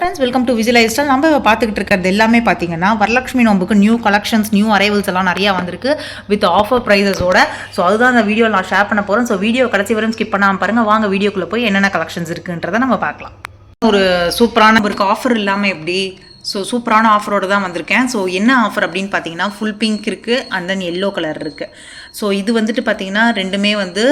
Friends welcome to Vijay lifestyle நம்ம இப்போ பார்த்துக்கிட்டு இருக்கிறது எல்லாமே பார்த்தீங்கன்னா வரலட்சுமி நோம்புக்கு நியூ கலெக்ஷன்ஸ் நியூ அரைவல்ஸ் எல்லாம் நிறையா வந்திருக்கு வித் ஆஃபர் ப்ரைஸஸோட ஸோ அதுதான் அந்த வீடியோ நான் ஷேர் பண்ண போகிறேன் ஸோ வீடியோ கடைசி வரையும் ஸ்கிப் பண்ணாமல் பாருங்கள் வாங்க வீடியோக்குள்ளே போய் என்னென்ன கலெக்ஷன்ஸ் இருக்குன்றதை நம்ம பார்க்கலாம். ஒரு சூப்பரான ஒரு ஆஃபர் இல்லாமல் எப்படி? ஸோ சூப்பரான ஆஃபரோடு தான் வந்திருக்கேன். ஸோ என்ன ஆஃபர் அப்படின்னு பார்த்தீங்கன்னா ஃபுல் பிங்க் இருக்குது அண்ட் தென் எல்லோ கலர் இருக்குது ஸோ இது வந்துட்டு பார்த்தீங்கன்னா ரெண்டுமே வந்து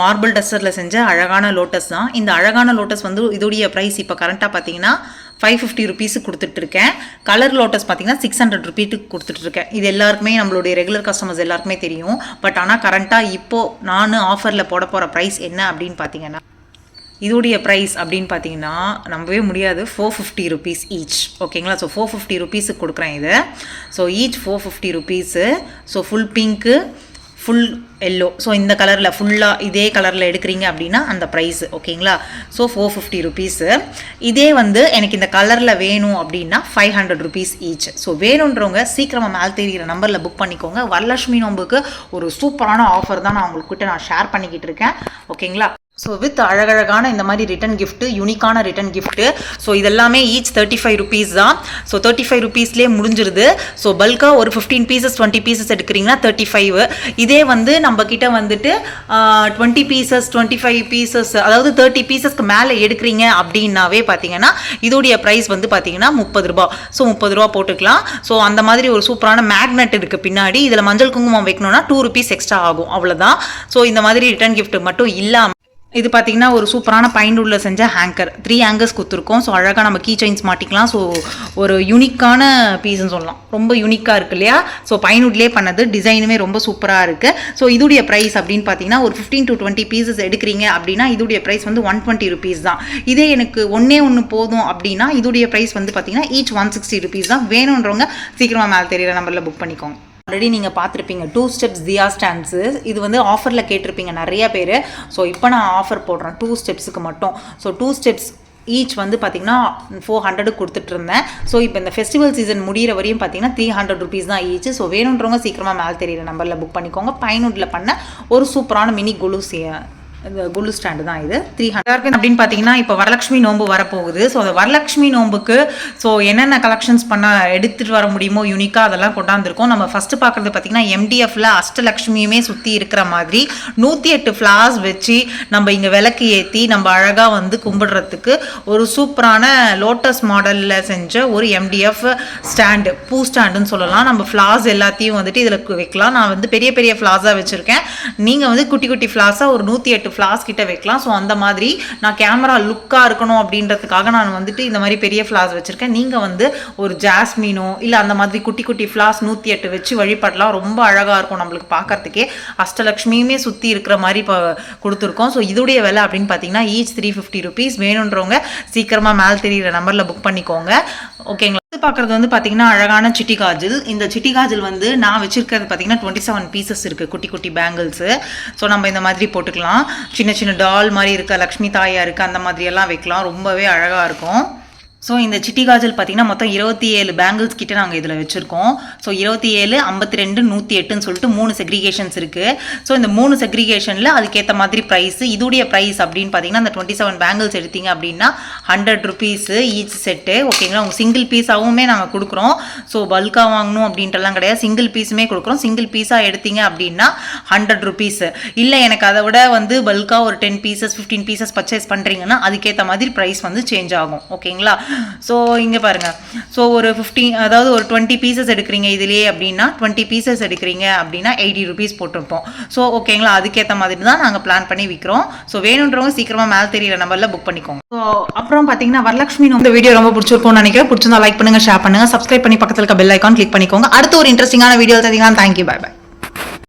மார்பிள் டஸ்டரில் செஞ்ச அழகான லோட்டஸ் தான். இந்த அழகான லோட்டஸ் வந்து இதோடைய ப்ரைஸ் இப்போ கரண்ட்டாக பார்த்தீங்கன்னா ஃபைவ் ஃபிஃப்டி ருபீஸுக்கு கொடுத்துட்ருக்கேன். கலர் லோட்டஸ் பார்த்தீங்கன்னா சிக்ஸ் ஹண்ட்ரட் ருபீட்டுக்கு கொடுத்துட்ருக்கேன். இது எல்லாருக்குமே நம்மளுடைய ரெகுலர் கஸ்டமர்ஸ் எல்லாருக்குமே தெரியும். பட் ஆனால் கரண்ட்டாக இப்போது நான் ஆஃபரில் போட போகிற ப்ரைஸ் என்ன அப்படின்னு பார்த்தீங்கன்னா இதோடைய ப்ரைஸ் அப்படின்னு பார்த்தீங்கன்னா நம்பவே முடியாது. ஃபோர் ஃபிஃப்டி ருபீஸ் ஈச் ஓகேங்களா ஸோ ஃபோர் ஃபிஃப்டி ருபீஸுக்கு கொடுக்குறேன் இது. So each four fifty rupees so full pink full yellow so இந்த கலரில் ஃபுல்லாக இதே கலரில் எடுக்கிறீங்க அப்படின்னா அந்த ப்ரைஸ் ஓகேங்களா ஸோ ஃபோர் ஃபிஃப்டி ருபீஸு இதே வந்து எனக்கு இந்த கலரில் வேணும் அப்படின்னா five hundred rupees each so வேணுன்றவங்க சீக்கிரமாக மேல் தெரிகிற நம்பரில் புக் பண்ணிக்கோங்க. வரலட்சுமி நோம்புக்கு ஒரு சூப்பரான ஆஃபர் தான் நான் உங்கள்கிட்ட நான் ஷேர் பண்ணிக்கிட்டு இருக்கேன். ஓகேங்களா ஸோ வித் அழகழகான இந்த மாதிரி ரிட்டன் கிஃப்ட்டு யூனிக்கான ரிட்டன் கிஃப்ட்டு ஸோ இதெல்லாமே ஈச் தேர்ட்டி ஃபைவ் ருபீஸ் தான். ஸோ தேர்ட்டி ஃபைவ் ருபீஸ்லேயே முடிஞ்சிருது ஸோ பல்காக ஒரு ஃபிஃப்டீன் பீசஸ் டுவெண்ட்டி பீசஸ் எடுக்கிறீங்கன்னா தேர்ட்டி ஃபைவ் இதே வந்து நம்ம கிட்ட வந்துட்டு twenty pieces twenty five pieces அதாவது தேர்ட்டி பீசஸ்க்கு மேலே எடுக்கிறீங்க அப்படின்னாவே பார்த்தீங்கன்னா இதோடைய ப்ரைஸ் வந்து பார்த்தீங்கன்னா முப்பது ரூபா ஸோ முப்பது ரூபா போட்டுக்கலாம். ஸோ அந்த மாதிரி ஒரு சூப்பரான மேக்னெட் இருக்குது பின்னாடி. இதில் மஞ்சள் குங்குமம் வைக்கணும்னா டூ ருபீஸ் எக்ஸ்ட்ரா ஆகும். அவ்வளோதான் ஸோ இந்த மாதிரி ரிட்டன் கிஃப்ட் மட்டும் இல்லாமல் இது பார்த்தீங்கன்னா ஒரு சூப்பரான பைண்டூரில் செஞ்ச ஹேங்கர். த்ரீ ஹேங்கர்ஸ் கொடுத்துருக்கோம் ஸோ அழகாக நம்ம கீ செயின்ஸ் மாட்டிக்கலாம். ஸோ ஒரு யூனிக்கான பீஸ்ன்னு சொல்லலாம். ரொம்ப யூனிக்காக இருக்கு இல்லையா? ஸோ பைன்வுட்லேயே பண்ணது. டிசைனுமே ரொம்ப சூப்பராக இருக்குது ஸோ இதுடைய ப்ரைஸ் அப்படின்னு பார்த்தீங்கன்னா ஒரு ஃபிஃப்டீன் டு டுவெண்ட்டி பீசஸ் எடுக்கிறீங்க அப்படின்னா இதுடைய ப்ரைஸ் வந்து ஒன் டுவெண்ட்டி ருபீஸ் தான். இதே எனக்கு ஒன்றே ஒன்று போதும் அப்படின்னா இதுடைய ப்ரைஸ் வந்து பார்த்தீங்கன்னா ஈச் ஒன் சிக்ஸ்டி ருபீஸ் தான். வேணுன்றவங்க சீக்கிரமாக மேலே தெரியிற நம்பரில் புக் பண்ணிக்கோங்க. ஆல்ரெடி நீங்கள் பார்த்துருப்பீங்க. டூ ஸ்டெப்ஸ் தியா ஸ்டாண்ட்ஸு இது வந்து ஆஃபரில் கேட்டிருப்பீங்க நிறைய பேர். ஸோ இப்போ நான் ஆஃபர் போடுறேன். டூ ஸ்டெப்ஸுக்கு மட்டும். ஸோ டூ ஸ்டெப்ஸ் ஈச் வந்து பார்த்தீங்கன்னா ஃபோர் ஹண்ட்ரடுக்கு கொடுத்துட்டு இருந்தேன் ஸோ இப்போ இந்த ஃபெஸ்டிவல் சீசன் முடிகிற வரையும் பார்த்தீங்கன்னா த்ரீ ஹண்ட்ரட் ருபீஸ் தான் ஈச் ஸோ வேணுன்றவங்க சீக்கிரமாக மேலே தெரியிற நம்பரில் புக் பண்ணிக்கோங்க. பைனூட்டில் பண்ண ஒரு சூப்பரான மினி குலுசி குல்லு ஸ்டாண்டு தான் இது. த்ரீ ஹண்ட்ரட் அப்படின்னு பார்த்தீங்கன்னா இப்போ வரலட்சுமி நோன்பு வரப்போகுது. ஸோ அந்த வரலட்சுமி நோன்புக்கு ஸோ என்னென்ன கலெக்ஷன்ஸ் பண்ண எடுத்துகிட்டு வர முடியுமோ யூனிக்காக அதெல்லாம் கொண்டாந்துருக்கோம். நம்ம ஃபஸ்ட்டு பார்க்குறது பார்த்தீங்கன்னா எம்டிஎஃப்ல அஷ்டலக்ஷ்மியுமே சுற்றி இருக்கிற மாதிரி நூற்றி எட்டு ஃப்ளார்ஸ் வச்சு நம்ம இங்கே விளக்கு ஏற்றி நம்ம அழகாக வந்து கும்பிடுறதுக்கு ஒரு சூப்பரான லோட்டஸ் மாடலில் செஞ்ச ஒரு எம்டிஎஃப் ஸ்டாண்டு பூ ஸ்டாண்டுன்னு சொல்லலாம். நம்ம ஃப்ளார்ஸ் எல்லாத்தையும் வந்துட்டு இதில் வைக்கலாம். நான் வந்து பெரிய பெரிய ஃப்ளார்ஸாக வச்சுருக்கேன். நீங்கள் வந்து குட்டி குட்டி ஃப்ளார்ஸாக ஒரு நூற்றி எட்டு ஃப்ளாஸ் கிட்ட வைக்கலாம். ஸோ அந்த மாதிரி நான் கேமரா லுக்காக இருக்கணும் அப்படின்றதுக்காக நான் வந்துட்டு இந்த மாதிரி பெரிய ஃப்ளார்ஸ் வச்சுருக்கேன். நீங்கள் வந்து ஒரு ஜாஸ்மினோ இல்லை அந்த மாதிரி குட்டி குட்டி ஃப்ளார்ஸ் நூற்றி எட்டு வச்சு வழிபடலாம். ரொம்ப அழகாக இருக்கும் நம்மளுக்கு பார்க்கறதுக்கே. அஷ்டலக்ஷ்மியுமே சுற்றி இருக்கிற மாதிரி இப்போ கொடுத்துருக்கோம். ஸோ இதோடைய விலை அப்படின்னு பார்த்தீங்கன்னா ஈச் த்ரீ ஃபிஃப்டி ருபீஸ் வேணுன்றவங்க சீக்கிரமாக மேல் தெரியிற நம்பரில் புக் பண்ணிக்கோங்க. ஓகேங்களா பார்க்குறது வந்து பார்த்தீங்கன்னா அழகான சிட்டி காஜில். இந்த சிட்டி காஜில் வந்து நான் வச்சிருக்கிறது பார்த்தீங்கன்னா டுவெண்ட்டி செவன் பீசஸ் இருக்குது குட்டி குட்டி பேங்கிள்ஸு ஸோ நம்ம இந்த மாதிரி போட்டுக்கலாம். சின்ன சின்ன டால் மாதிரி இருக்க. லக்ஷ்மி தாயாக இருக்குது அந்த மாதிரியெல்லாம் வைக்கலாம். ரொம்பவே அழகாக இருக்கும். ஸோ இந்த சிட்டி காஜல் பார்த்தீங்கன்னா மொத்தம் இருபத்தி ஏழு பேங்கிள்ஸ் கிட்ட நாங்கள் இதில் வச்சுருக்கோம். ஸோ இருபத்தி ஏழு ஐம்பத்தி ரெண்டு நூற்றி எட்டுன்னு சொல்லிட்டு மூணு செக்ரிகேஷன்ஸ் இருக்குது ஸோ இந்த மூணு செக்ரிகேஷனில் அதுக்கேற்ற மாதிரி ப்ரைஸ் இதோடைய ப்ரைஸ் அப்படின்னு பார்த்தீங்கன்னா அந்த டுவெண்ட்டி செவன் பேங்கிள்ஸ் எடுத்தீங்க அப்படின்னா ஹண்ட்ரட் ருபீஸு ஈச் செட்டு ஓகேங்களா உங்கள் சிங்கிள் பீஸாகவுமே நாங்கள் கொடுக்குறோம். ஸோ பல்காக வாங்கணும் அப்படின்றலாம் கிடையாது. சிங்கிள் பீஸுமே கொடுக்குறோம். சிங்கிள் பீஸாக எடுத்தீங்க அப்படின்னா ஹண்ட்ரட் ருபீஸு இல்லை எனக்கு அதை விட வந்து பல்காக ஒரு ten pieces fifteen pieces purchase பண்ணுறீங்கன்னா அதுக்கேற்ற மாதிரி ப்ரைஸ் வந்து சேஞ்ச் ஆகும். ஓகேங்களா ஸோ இங்கே பாருங்கள் ஸோ ஒரு ஃபிஃப்டீன் அதாவது ஒரு டுவெண்ட்டி பீசஸ் எடுக்கிறீங்க இதுலேயே அப்படின்னா டுவெண்ட்டி பீசஸ் எடுக்கிறீங்க அப்படின்னா எயிட்டி ருபீஸ் போட்டிருப்போம். ஸோ ஓகேங்களா அதுக்கேற்ற மாதிரி தான் நாங்கள் பிளான் பண்ணி விற்கிறோம் ஸோ வேணுன்றவங்க சீக்கிரமாக மேலே தெரியிற நம்பரில் புக் பண்ணிக்கோங்க. ஸோ அப்புறம் பார்த்தீங்கன்னா வரலட்சுமி இந்த வீடியோ ரொம்ப பிடிச்சிருக்கும்னு நினைக்கிறேன். பிடிச்சிருந்தா லைக் பண்ணுங்கள் ஷேர் பண்ணுங்கள் சப்ஸ்கிரைப் பண்ணி பக்கத்தில் இருக்க பெல் ஐக்கான் கிளிக் பண்ணிக்கோங்க. அடுத்த ஒரு இன்ட்ரெஸ்டிங்கான வீடியோ தெரியுங்க தேங்க்யூ பை பை